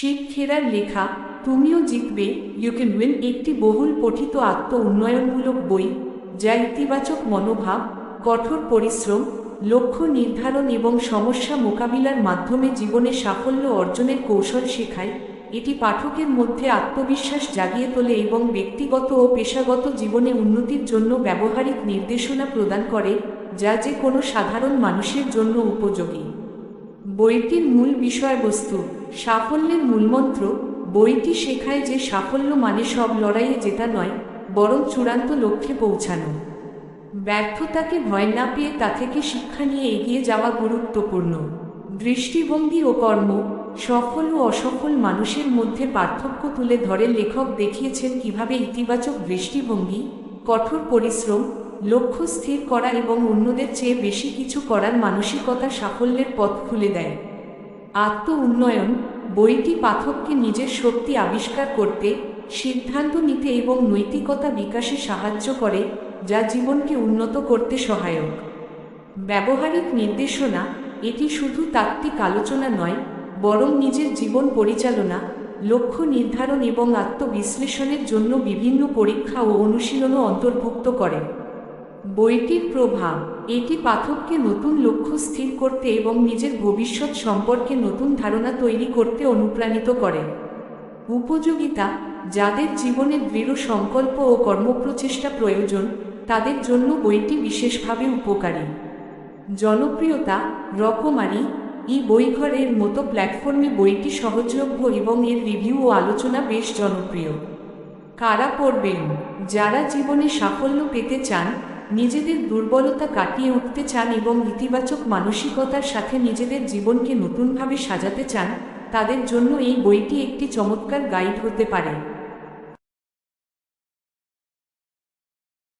শিব খেরার লেখা, তুমিও জিতবে ইউ ক্যান উইন একটি বহুল পঠিত আত্ম উন্নয়নমূলক বই, যা ইতিবাচক মনোভাব, কঠোর পরিশ্রম, লক্ষ্য নির্ধারণ এবং সমস্যা মোকাবিলার মাধ্যমে জীবনে সাফল্য অর্জনের কৌশল শেখায়। এটি পাঠকের মধ্যে আত্মবিশ্বাস জাগিয়ে তোলে এবং ব্যক্তিগত ও পেশাগত জীবনে উন্নতির জন্য ব্যবহারিক নির্দেশনা প্রদান করে, যা যে কোনো সাধারণ মানুষের জন্য উপযোগী। বইটির মূল বিষয়বস্তু, সাফল্যের মূলমন্ত্র, বইটি শেখায় যে সাফল্য মানে সব লড়াইয়ে জেতা নয়, বরং চূড়ান্ত লক্ষ্যে পৌঁছানো। ব্যর্থতাকে ভয় না পেয়ে তা থেকে শিক্ষা নিয়ে এগিয়ে যাওয়া গুরুত্বপূর্ণ। দৃষ্টিভঙ্গি ও কর্ম, সফল ও অসফল মানুষের মধ্যে পার্থক্য তুলে ধরে লেখক দেখিয়েছেন কীভাবে ইতিবাচক দৃষ্টিভঙ্গি, কঠোর পরিশ্রম লক্ষ্য স্থির করা এবং অন্যদের চেয়ে বেশি কিছু করার মানসিকতা সাফল্যের পথ খুলে দেয়। আত্ম উন্নয়ন, বইটি পাঠককে নিজের শক্তি আবিষ্কার করতে, সিদ্ধান্ত নিতে এবং নৈতিকতা বিকাশে সাহায্য করে, যা জীবনকে উন্নত করতে সহায়ক। ব্যবহারিক নির্দেশনা, এটি শুধু তাত্ত্বিক আলোচনা নয়, বরং নিজের জীবন পরিচালনা, লক্ষ্য নির্ধারণ এবং আত্মবিশ্লেষণের জন্য বিভিন্ন পরীক্ষা ও অনুশীলনও অন্তর্ভুক্ত করে। বইটির প্রভাব, এটি পাঠককে নতুন লক্ষ্য স্থির করতে এবং নিজের ভবিষ্যৎ সম্পর্কে নতুন ধারণা তৈরি করতে অনুপ্রাণিত করে। উপযোগিতা, যাদের জীবনে দৃঢ় সংকল্প ও কর্মপ্রচেষ্টা প্রয়োজন, তাদের জন্য বইটি বিশেষভাবে উপকারী। জনপ্রিয়তা, রকমারি, ই বইঘরের মতো প্ল্যাটফর্মে বইটি সহজলভ্য এবং এর রিভিউ ও আলোচনা বেশ জনপ্রিয়। কারা পড়বেন? যারা জীবনে সাফল্য পেতে চান নিজেদের দুর্বলতা কাটিয়ে উঠতে চান এবং ইতিবাচক মানসিকতার সাথে নিজেদের জীবনকে নতুনভাবে সাজাতে চান, তাদের জন্য এই বইটি একটি চমৎকার গাইড হতে পারে।